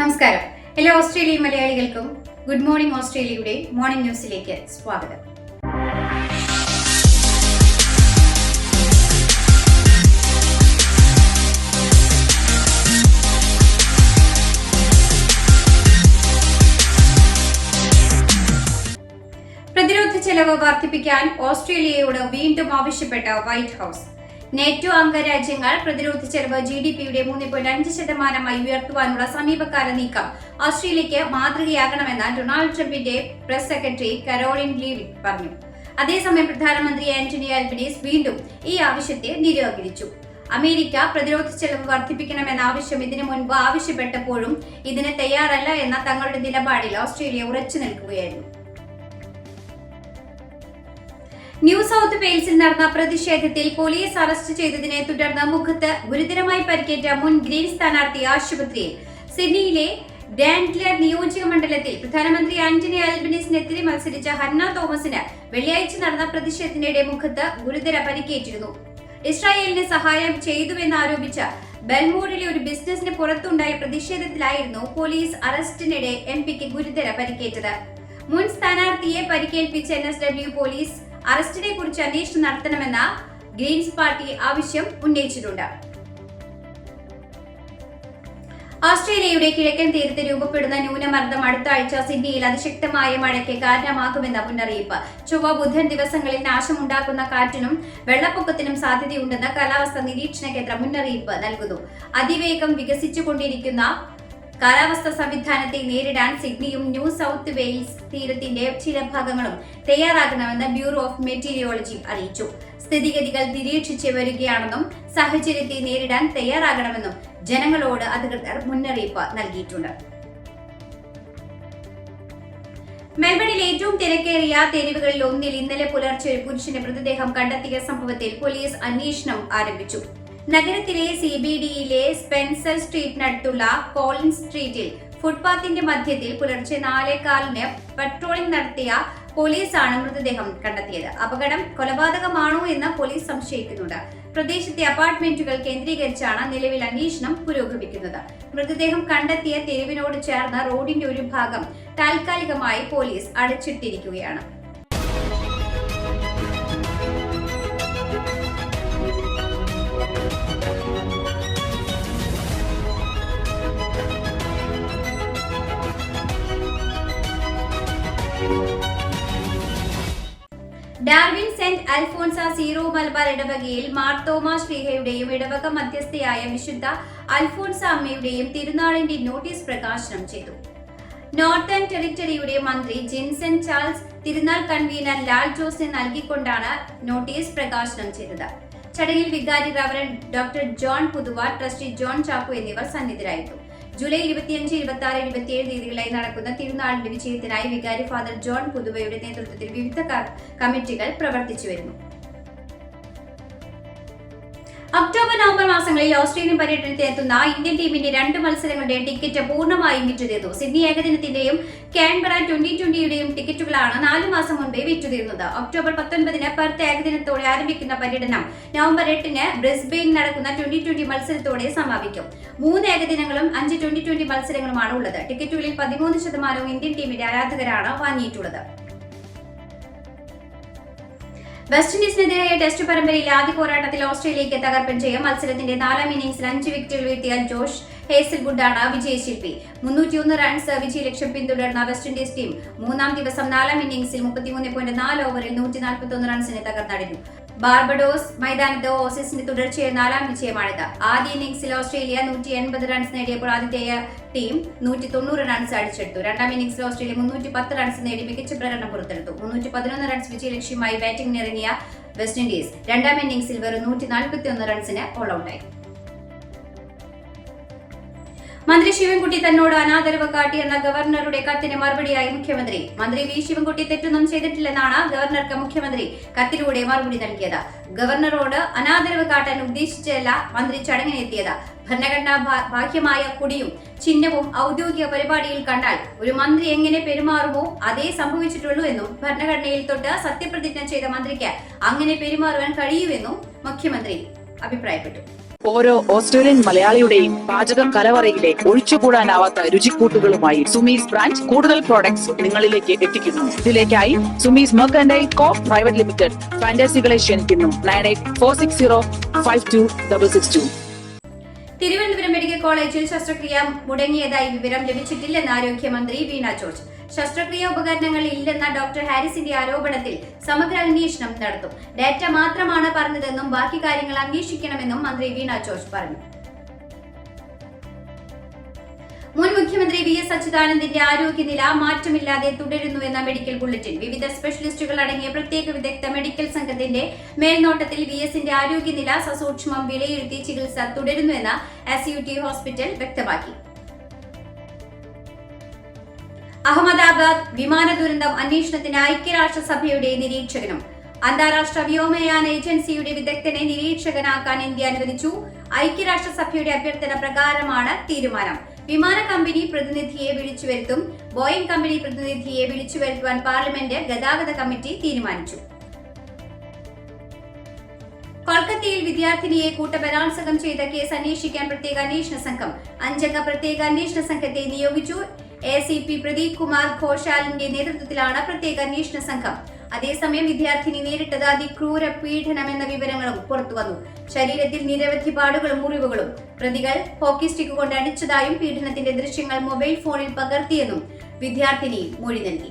നമസ്കാരം. എല്ലാ ഓസ്ട്രേലിയൻ മലയാളികൾക്കും ഗുഡ് മോർണിംഗ് ഓസ്ട്രേലിയയുടെ മോർണിംഗ് ന്യൂസിലേക്ക് സ്വാഗതം. പ്രതിരോധ ചെലവ് വർദ്ധിപ്പിക്കാൻ ഓസ്ട്രേലിയയോട് വീണ്ടും ആവശ്യപ്പെട്ട വൈറ്റ് ഹൌസ്. നെറ്റോ അംഗരാജ്യങ്ങൾ പ്രതിരോധ ചെലവ് ജി ഡി പിയുടെ മൂന്ന് പോയിന്റ് അഞ്ച് ശതമാനമായി ഉയർത്തുവാനുള്ള സമീപകാല നീക്കം ഓസ്ട്രേലിയക്ക് മാതൃകയാകണമെന്ന് ഡൊണാൾഡ് ട്രംപിന്റെ പ്രസ് സെക്രട്ടറി കരോളിൻ ലീവി പറഞ്ഞു. അതേസമയം പ്രധാനമന്ത്രി ആന്റണി ആൽബനീസ് വീണ്ടും ഈ ആവശ്യത്തെ നിരാകരിച്ചു അമേരിക്ക പ്രതിരോധ ചെലവ് വർദ്ധിപ്പിക്കണമെന്ന ആവശ്യം ഇതിനു മുൻപ് ആവശ്യപ്പെട്ടപ്പോഴും ഇതിന് തയ്യാറല്ല എന്ന തങ്ങളുടെ നിലപാടിൽ ഓസ്ട്രേലിയ ഉറച്ചു നിൽക്കുകയായിരുന്നു. ന്യൂ സൗത്ത് വെയിൽസിൽ നടന്ന പ്രതിഷേധത്തിൽ പോലീസ് അറസ്റ്റ് ചെയ്തതിനെ തുടർന്ന് മുഖത്ത് ഗുരുതരമായി പരിക്കേറ്റ മുൻ ഗ്രീൻ സ്ഥാനാർത്ഥി ആശുപത്രിയിൽ സിഡ്നിയിലെ ഡാൻഡ്ലർ നിയോജക മണ്ഡലത്തിൽ പ്രധാനമന്ത്രി ആന്റണി ആൽബനീസിനെതിരെ മത്സരിച്ച ഹന്ന തോമസിന് വെള്ളിയാഴ്ച നടന്ന പ്രതിഷേധത്തിനിടെ മുഖത്ത് ഗുരുതര പരിക്കേറ്റിരുന്നു. ഇസ്രായേലിന് സഹായം ചെയ്തുവെന്നാരോപിച്ച ബെൽമോഡിലെ ഒരു ബിസിനസിന് പുറത്തുണ്ടായ പ്രതിഷേധത്തിലായിരുന്നു പോലീസ് അറസ്റ്റിനിടെ എം പിക്ക് ഗുരുതര പരിക്കേറ്റത്. മുൻ സ്ഥാനാർത്ഥിയെ പരിക്കേൽപ്പിച്ച എൻ എസ് ഡബ്ല്യു പോലീസ് അറസ്റ്റിനെ കുറിച്ച് അന്വേഷണം നടത്തണമെന്ന ഗ്രീൻസ് പാർട്ടി ആവശ്യം ഉന്നയിച്ചിട്ടുണ്ട്. ഓസ്ട്രേലിയയുടെ കിഴക്കൻ തീരത്ത് രൂപപ്പെടുന്ന ന്യൂനമർദ്ദം അടുത്ത ആഴ്ച സിഡ്നിയിൽ അതിശക്തമായ മഴയ്ക്ക് കാരണമാകുമെന്ന മുന്നറിയിപ്പ്. ചൊവ്വ ബുധൻ ദിവസങ്ങളിൽ നാശമുണ്ടാക്കുന്ന കാറ്റിനും വെള്ളപ്പൊക്കത്തിനും സാധ്യതയുണ്ടെന്ന് കാലാവസ്ഥാ നിരീക്ഷണ കേന്ദ്രം മുന്നറിയിപ്പ് നൽകുന്നു. അതിവേഗം വികസിച്ചുകൊണ്ടിരിക്കുന്ന കാലാവസ്ഥാ സംവിധാനത്തെ നേരിടാൻ സിഡ്നിയും ന്യൂ സൗത്ത് വെയിൽസ് തീരത്തിന്റെ ചില ഭാഗങ്ങളും തയ്യാറാകണമെന്ന് ബ്യൂറോ ഓഫ് മെറ്റീരിയോളജി അറിയിച്ചു. സ്ഥിതിഗതികൾ നിരീക്ഷിച്ച് വരികയാണെന്നും സാഹചര്യത്തെ നേരിടാൻ തയ്യാറാകണമെന്നും ജനങ്ങളോട് അധികൃതർ മുന്നറിയിപ്പ് നൽകിയിട്ടുണ്ട്. മെൽബണിൽ ഏറ്റവും തിരക്കേറിയ തെരുവുകളിൽ ഒന്നിൽ ഇന്നലെ പുലർച്ചെ ഒരു പുരുഷന്റെ മൃതദേഹം കണ്ടെത്തിയ സംഭവത്തിൽ പോലീസ് അന്വേഷണം ആരംഭിച്ചു. നഗരത്തിലെ സി ബി ഡിയിലെ സ്പെൻസർ സ്ട്രീറ്റിനടുത്തുള്ള കോളിൻ സ്ട്രീറ്റിൽ ഫുട്പാത്തിന്റെ മധ്യത്തിൽ പുലർച്ചെ നാലേകാലിന് പട്രോളിംഗ് നടത്തിയ പോലീസാണ് മൃതദേഹം കണ്ടെത്തിയത്. അപകടം കൊലപാതകമാണോ എന്ന് പോലീസ് സംശയിക്കുന്നുണ്ട്. പ്രദേശത്തെ അപ്പാർട്ട്മെന്റുകൾ കേന്ദ്രീകരിച്ചാണ് നിലവിൽ അന്വേഷണം പുരോഗമിക്കുന്നത്. മൃതദേഹം കണ്ടെത്തിയ തെരുവിനോട് ചേർന്ന റോഡിന്റെ ഒരു ഭാഗം താൽക്കാലികമായി പോലീസ് അടച്ചിട്ടിരിക്കുകയാണ്. സെന്റ് അൽഫോൻസ സീറോ മലബാർ ഇടവകയിൽ മാർത്തോമ ശ്രീഹയുടെയും ഇടവക മധ്യസ്ഥയായ വിശുദ്ധ അൽഫോൺസ അമ്മയുടെയും തിരുനാളിന്റെ നോട്ടീസ് പ്രകാശനം ചെയ്തു. നോർത്തേൺ ടെറിറ്ററിയുടെ മന്ത്രി ജിൻസൺ ചാൾസ് തിരുനാൾ കൺവീനർ ലാൽ ജോസിന് നൽകിക്കൊണ്ടാണ് നോട്ടീസ് പ്രകാശനം ചെയ്തത്. ചടങ്ങിൽ വികാരി reverend doctor John Puthuvar trustee John Chacko എന്നിവർ സന്നിധരായിരുന്നു. ജൂലൈ ഇരുപത്തിയഞ്ച് ഇരുപത്തി ആറ് ഇരുപത്തിയേഴ് തീയതികളായി നടക്കുന്ന തിരുനാളിന്റെ വിജയത്തിനായി വികാരി ഫാദർ ജോൺ പുതുവയുടെ നേതൃത്വത്തിൽ വിവിധ കമ്മിറ്റികൾ പ്രവർത്തിച്ചു വരുന്നു. നവംബർ മാസങ്ങളിൽ ഓസ്ട്രേലിയൻ പര്യടനത്തിൽ എത്തുന്ന ഇന്ത്യൻ ടീമിന്റെ രണ്ട് മത്സരങ്ങളുടെ ടിക്കറ്റ് പൂർണമായും വിറ്റുതീർന്നു സിഡ്നി ഏകദിനത്തിന്റെയും കാൻബറ ട്വന്റി ട്വന്റിയുടെയും ടിക്കറ്റുകളാണ് നാലു മാസം മുൻപേ വിറ്റുതീർന്നത് ഒക്ടോബർ പത്തൊൻപതിന് പെർത്ത് ഏകദിനത്തോടെ ആരംഭിക്കുന്ന പര്യടനം നവംബർ എട്ടിന് ബ്രിസ്ബെയിൻ നടക്കുന്ന ട്വന്റി ട്വന്റി മത്സരത്തോടെ സമാപിക്കും. മൂന്ന് ഏകദിനങ്ങളും അഞ്ച് ട്വന്റി ട്വന്റി മത്സരങ്ങളുമാണ് ഉള്ളത്. ടിക്കറ്റുകളിൽ പതിമൂന്ന് ശതമാനവും ഇന്ത്യൻ ടീമിന്റെ ആരാധകരാണ് വാങ്ങിയിട്ടുള്ളത്. വെസ്റ്റ് ഇൻഡീസിനെതിരായ ടെസ്റ്റ് പരമ്പരയിൽ ആദ്യ പോരാട്ടത്തിൽ ഓസ്ട്രേലിയയ്ക്ക് തകർപ്പൻ ചെയ്യും മത്സരത്തിന്റെ നാലാം ഇന്നിംഗ്സിൽ അഞ്ച് വിക്കറ്റുകൾ വീഴ്ത്തിയ ജോഷ് ഹേസൽവുഡാണ് വിജയശില്പി. മുന്നൂറ്റിയൊന്ന് റൺസ് വിജയ ലക്ഷ്യം പിന്തുടർന്ന വെസ്റ്റ് ഇൻഡീസ് ടീം മൂന്നാം ദിവസം നാലാം ഇന്നിംഗ്സിൽ മുപ്പത്തിമൂന്ന് പോയിന്റ് നാല് ഓവറിൽ നൂറ്റി നാൽപ്പത്തി ഒന്ന് റൺസിന് തകർന്നടിഞ്ഞു ബാർബഡോസ് മൈതാനത്ത് ഓസീസിന്റെ തുടർച്ചയായ നാലാം വിജയമാണിത് ആദ്യ ഇന്നിംഗ്സിൽ ഓസ്ട്രേലിയ നൂറ്റി എൺപത് റൺസ് നേടിയപ്പോൾ ആദ്യത്തെ ടീം നൂറ്റി തൊണ്ണൂറ് റൺസ് അടിച്ചെടുത്തു. രണ്ടാം ഇന്നിംഗ്സിൽ ഓസ്ട്രേലിയ മുന്നൂറ്റി പത്ത് റൺസ് നേടി മികച്ച പ്രകടനം പുറത്തെടുത്തു. മുന്നൂറ്റി പതിനൊന്ന് റൺസ് വിജയലക്ഷ്യമായി ബാറ്റിംഗിനിറങ്ങിയ വെസ്റ്റ് ഇൻഡീസ് രണ്ടാം ഇന്നിംഗ്സിൽ വെറും നൂറ്റി നാൽപ്പത്തി ഒന്ന് റൺസിന് ഓൾ ഔട്ടായി മന്ത്രി ശിവൻകുട്ടി തന്നോട് അനാദരവ് കാട്ടിയെന്ന ഗവർണറുടെ കത്തിന് മറുപടിയായി മുഖ്യമന്ത്രി. മന്ത്രി വി ശിവൻകുട്ടി തെറ്റൊന്നും ചെയ്തിട്ടില്ലെന്നാണ് ഗവർണർക്ക് മുഖ്യമന്ത്രി കത്തിലൂടെ മറുപടി നൽകിയത്. ഗവർണറോട് അനാദരവ് കാട്ടാൻ ഉദ്ദേശിച്ചല്ല മന്ത്രി ചടങ്ങിനെത്തിയത്. ഭരണഘടനാ ബാഹ്യമായ കുടിയും ചിഹ്നവും ഔദ്യോഗിക പരിപാടിയിൽ കണ്ടാൽ ഒരു മന്ത്രി എങ്ങനെ പെരുമാറുമോ അതേ സംഭവിച്ചിട്ടുള്ളൂ എന്നും ഭരണഘടനയിൽ തൊട്ട് സത്യപ്രതിജ്ഞ ചെയ്ത മന്ത്രിക്ക് അങ്ങനെ പെരുമാറുവാൻ കഴിയുമെന്നും മുഖ്യമന്ത്രി അഭിപ്രായപ്പെട്ടു. ഓരോ ഓസ്ട്രേലിയൻ മലയാളിയുടെയും പാചക കലവറയിലെ ഒഴിച്ചുകൂടാനാവാത്ത രുചിക്കൂട്ടുകളുമായി സുമീസ് ബ്രാൻഡ് കൂടുതൽ പ്രോഡക്ട്സ് നിങ്ങളിലേക്ക് എത്തിക്കുന്നു. ഇതിലേക്കായി Sumees merchandise co private limited ഫാന്റസികളെ ക്ഷണിക്കുന്നു. Nine eight four six zero five two double six two. Thiruvananthapuram medical കോളേജിൽ ശസ്ത്രക്രിയ മുടങ്ങിയതായി വിവരം ലഭിച്ചിട്ടില്ലെന്ന് ആരോഗ്യമന്ത്രി വീണ ജോർജ്. ശസ്ത്രക്രിയ ഉപകരണങ്ങൾ ഇല്ലെന്ന ഡോക്ടർ ഹാരിസിന്റെ ആരോപണത്തിൽ സമഗ്ര അന്വേഷണം നടത്തും. ഡാറ്റ മാത്രമാണ് പറഞ്ഞതെന്നും ബാക്കി കാര്യങ്ങൾ അന്വേഷിക്കണമെന്നും മന്ത്രി വീണ ജോർജ് പറഞ്ഞു. മുൻ മുഖ്യമന്ത്രി വി എസ് അച്യുതാനന്ദന്റെ ആരോഗ്യനില മാറ്റമില്ലാതെ തുടരുന്നുവെന്ന മെഡിക്കൽ ബുള്ളറ്റിൻ വിവിധ സ്പെഷ്യലിസ്റ്റുകൾ അടങ്ങിയ പ്രത്യേക വിദഗ്ധ മെഡിക്കൽ സംഘത്തിന്റെ മേൽനോട്ടത്തിൽ വി എസിന്റെ ആരോഗ്യനില സസൂക്ഷ്മം വിലയിരുത്തി ചികിത്സ തുടരുന്നുവെന്ന് എസ് യു ടി ഹോസ്പിറ്റൽ വ്യക്തമാക്കി. അഹമ്മദാബാദ് വിമാന ദുരന്തം അന്വേഷണത്തിന് ഐക്യരാഷ്ട്രസഭയുടെ നിരീക്ഷകനും. അന്താരാഷ്ട്ര വ്യോമയാന ഏജൻസിയുടെ വിദഗ്ധനെ നിരീക്ഷകനാക്കാൻ ഇന്ത്യ അനുവദിച്ചു. ഐക്യരാഷ്ട്രസഭയുടെ അഭ്യർത്ഥന പ്രകാരമാണ് തീരുമാനം. വിമാന കമ്പനി പ്രതിനിധിയെ വിളിച്ചു വരുത്തും ബോയിംഗ് കമ്പനി പ്രതിനിധിയെ വിളിച്ചു വരുത്തുവാൻ പാർലമെന്റ് ഗതാഗത കമ്മിറ്റി തീരുമാനിച്ചു. കൊൽക്കത്തയിൽ വിദ്യാർത്ഥിനിയെ കൂട്ടബലാത്സംഗം ചെയ്ത കേസ് അന്വേഷിക്കാൻ പ്രത്യേക അന്വേഷണ സംഘം. അഞ്ചംഗ പ്രത്യേക അന്വേഷണ സംഘത്തെ നിയോഗിച്ചു. A C P Pradeep Kumar ഘോഷാലിന്റെ നേതൃത്വത്തിലാണ് പ്രത്യേക അന്വേഷണ സംഘം. അതേസമയം വിദ്യാർത്ഥിനി നേരിട്ടത് അതിക്രൂര പീഡനം എന്ന വിവരങ്ങളും പുറത്തുവന്നു ശരീരത്തിൽ നിരവധി പാടുകളും മുറിവുകളും. പ്രതികൾ ഹോക്കി സ്റ്റിക്ക് കൊണ്ട് അടിച്ചതായും പീഡനത്തിന്റെ ദൃശ്യങ്ങൾ മൊബൈൽ ഫോണിൽ പകർത്തിയെന്നും വിദ്യാർത്ഥിനി മൊഴി നൽകി.